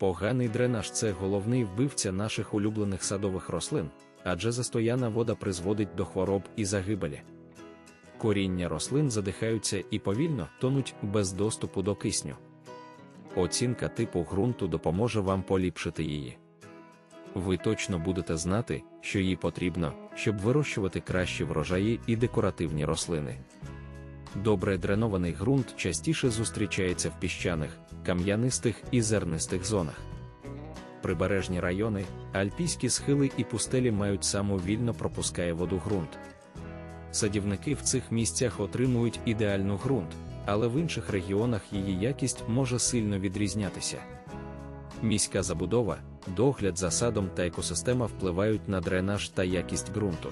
Поганий дренаж це головний вбивця наших улюблених садових рослин, адже застояна вода призводить до хвороб і загибелі. Коріння рослин задихаються і повільно тонуть без доступу до кисню. Оцінка типу ґрунту допоможе вам поліпшити її. Ви точно будете знати, що їй потрібно, щоб вирощувати кращі врожаї і декоративні рослини. Добре дренований ґрунт частіше зустрічається в піщаних, кам'янистих і зернистих зонах. Прибережні райони, альпійські схили і пустелі мають самовільно пропускає воду ґрунт. Садівники в цих місцях отримують ідеальну ґрунт, але в інших регіонах її якість може сильно відрізнятися. Міська забудова, догляд за садом та екосистема впливають на дренаж та якість ґрунту.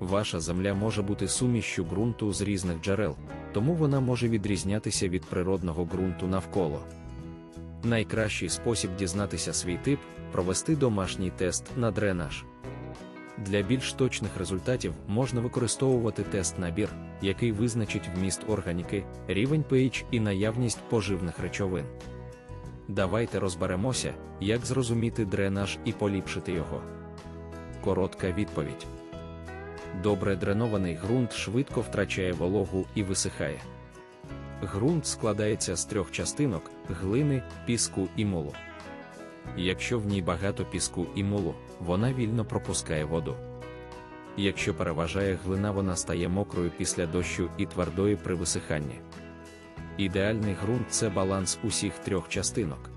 Ваша земля може бути сумішчю ґрунту з різних джерел, тому вона може відрізнятися від природного ґрунту навколо. Найкращий спосіб дізнатися свій тип провести домашній тест на дренаж. Для більш точних результатів можна використовувати тест набір, який визначить вміст органіки, рівень pH і наявність поживних речовин. Давайте розберемося, як зрозуміти дренаж і поліпшити його. Коротка відповідь. Добре дренований ґрунт швидко втрачає вологу і висихає. Ґрунт складається з трьох частинок глини, піску і мулу. Якщо в ній багато піску і мулу, вона вільно пропускає воду. Якщо переважає глина, вона стає мокрою після дощу і твердою при висиханні. Ідеальний ґрунт це баланс усіх трьох частинок.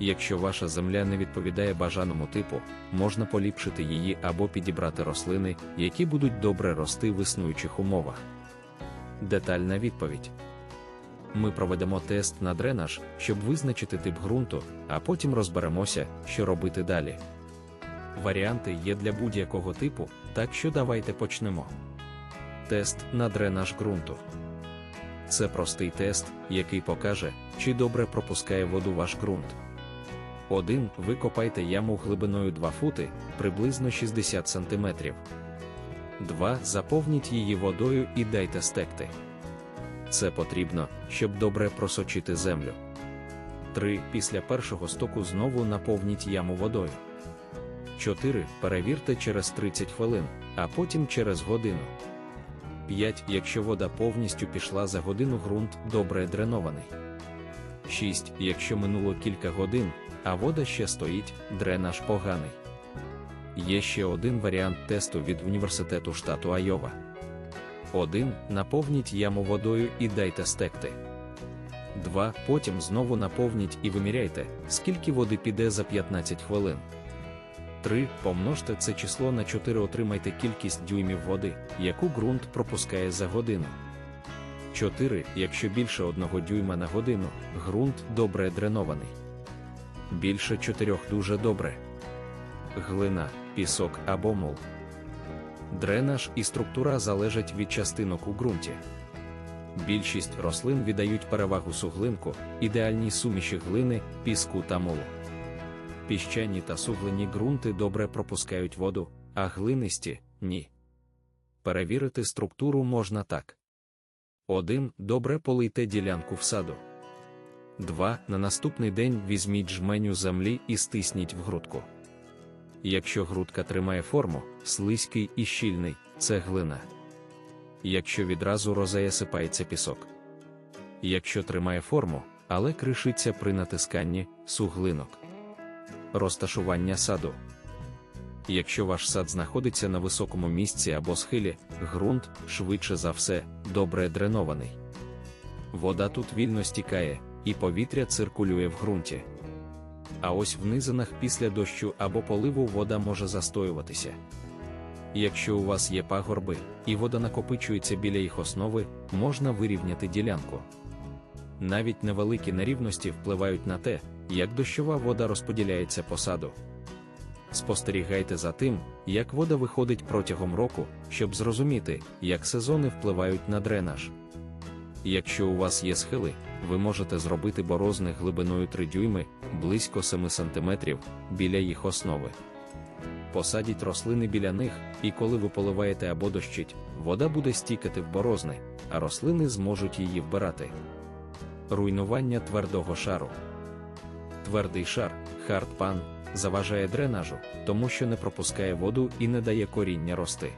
Якщо ваша земля не відповідає бажаному типу, можна поліпшити її або підібрати рослини, які будуть добре рости в існуючих умовах. Детальна відповідь. Ми проведемо тест на дренаж, щоб визначити тип ґрунту, а потім розберемося, що робити далі. Варіанти є для будь-якого типу, так що давайте почнемо. Тест на дренаж ґрунту. Це простий тест, який покаже, чи добре пропускає воду ваш ґрунт. 1. Викопайте яму глибиною 2 фути, приблизно 60 см. 2. Заповніть її водою і дайте стекти. Це потрібно, щоб добре просочити землю. 3. Після першого стоку знову наповніть яму водою. 4. Перевірте через 30 хвилин, а потім через годину. 5. Якщо вода повністю пішла за годину, ґрунт добре дренований. 6. Якщо минуло кілька годин, а вода ще стоїть, дренаж поганий. Є ще один варіант тесту від університету штату Айова. 1. Наповніть яму водою і дайте стекти. 2. Потім знову наповніть і виміряйте, скільки води піде за 15 хвилин. 3. Помножте це число на 4 отримайте кількість дюймів води, яку ґрунт пропускає за годину. 4. Якщо більше 1 дюйма на годину, ґрунт добре дренований. Більше 4 дуже добре. Глина, пісок або мул. Дренаж і структура залежать від частинок у ґрунті. Більшість рослин віддають перевагу суглинку, ідеальній суміші глини, піску та мулу. Піщані та суглені ґрунти добре пропускають воду, а глинисті ні. Перевірити структуру можна так. 1. Добре полийте ділянку в саду. 2. На наступний день візьміть жменю землі і стисніть в грудку. Якщо грудка тримає форму, слизький і щільний це глина. Якщо відразу розаясипається пісок. Якщо тримає форму, але кришиться при натисканні суглинок. Розташування саду. Якщо ваш сад знаходиться на високому місці або схилі, ґрунт, швидше за все, добре дренований. Вода тут вільно стікає, і повітря циркулює в ґрунті. А ось в низинах після дощу або поливу вода може застоюватися. Якщо у вас є пагорби, і вода накопичується біля їх основи, можна вирівняти ділянку. Навіть невеликі нерівності впливають на те, як дощова вода розподіляється по саду. Спостерігайте за тим, як вода виходить протягом року, щоб зрозуміти, як сезони впливають на дренаж. Якщо у вас є схили, ви можете зробити борозни глибиною 3 дюйми близько 7 см біля їх основи. Посадіть рослини біля них, і коли ви поливаєте або дощить, вода буде стікати в борозни, а рослини зможуть її вбирати. Руйнування твердого шару. Твердий шар, хардпан, заважає дренажу, тому що не пропускає воду і не дає коріння рости.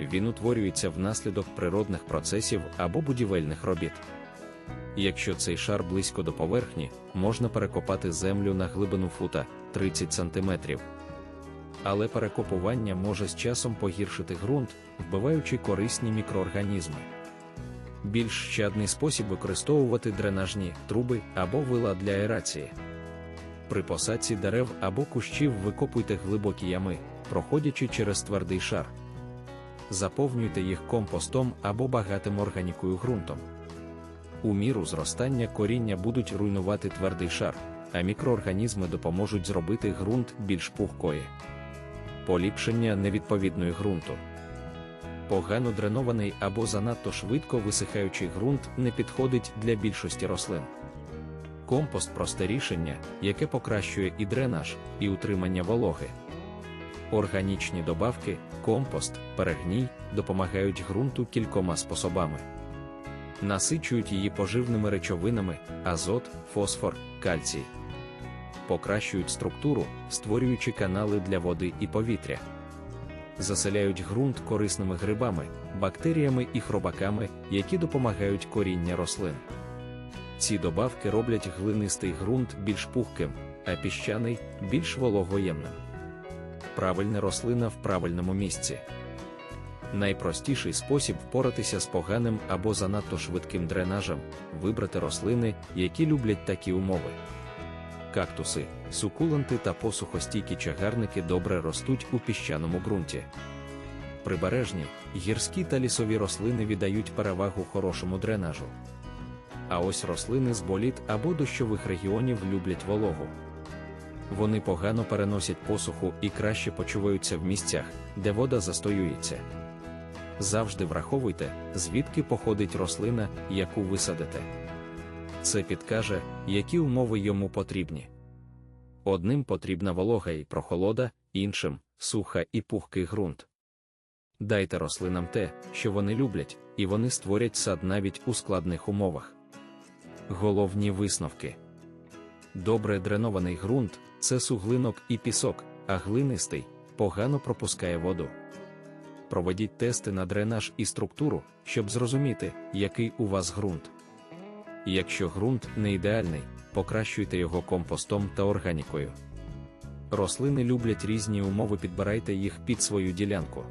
Він утворюється внаслідок природних процесів або будівельних робіт. Якщо цей шар близько до поверхні, можна перекопати землю на глибину фута 30 см. Але перекопування може з часом погіршити ґрунт, вбиваючи корисні мікроорганізми. Більш щадний спосіб використовувати дренажні труби або вила для аерації. При посадці дерев або кущів викопуйте глибокі ями, проходячи через твердий шар. Заповнюйте їх компостом або багатим органікою ґрунтом. У міру зростання коріння будуть руйнувати твердий шар, а мікроорганізми допоможуть зробити ґрунт більш пухкої. Поліпшення невідповідної ґрунту. Погано дренований або занадто швидко висихаючий ґрунт не підходить для більшості рослин. Компост просте рішення, яке покращує і дренаж, і утримання вологи. Органічні добавки, компост, перегній допомагають ґрунту кількома способами. Насичують її поживними речовинами, азот, фосфор, кальцій. Покращують структуру, створюючи канали для води і повітря. Заселяють ґрунт корисними грибами, бактеріями і хробаками, які допомагають коріння рослин. Ці добавки роблять глинистий ґрунт більш пухким, а піщаний більш вологоємним. Правильна рослина в правильному місці. Найпростіший спосіб впоратися з поганим або занадто швидким дренажем вибрати рослини, які люблять такі умови. Кактуси, сукуленти та посухостійкі чагарники добре ростуть у піщаному ґрунті. Прибережні, гірські та лісові рослини віддають перевагу хорошому дренажу. А ось рослини з боліт або дощових регіонів люблять вологу. Вони погано переносять посуху і краще почуваються в місцях, де вода застоюється. Завжди враховуйте, звідки походить рослина, яку ви садите. Це підкаже, які умови йому потрібні. Одним потрібна волога і прохолода, іншим суха і пухкий ґрунт. Дайте рослинам те, що вони люблять, і вони створять сад навіть у складних умовах. Головні висновки добре дренований ґрунт це суглинок і пісок, а глинистий погано пропускає воду. Проведіть тести на дренаж і структуру, щоб зрозуміти, який у вас ґрунт. Якщо ґрунт не ідеальний, покращуйте його компостом та органікою. Рослини люблять різні умови, підбирайте їх під свою ділянку.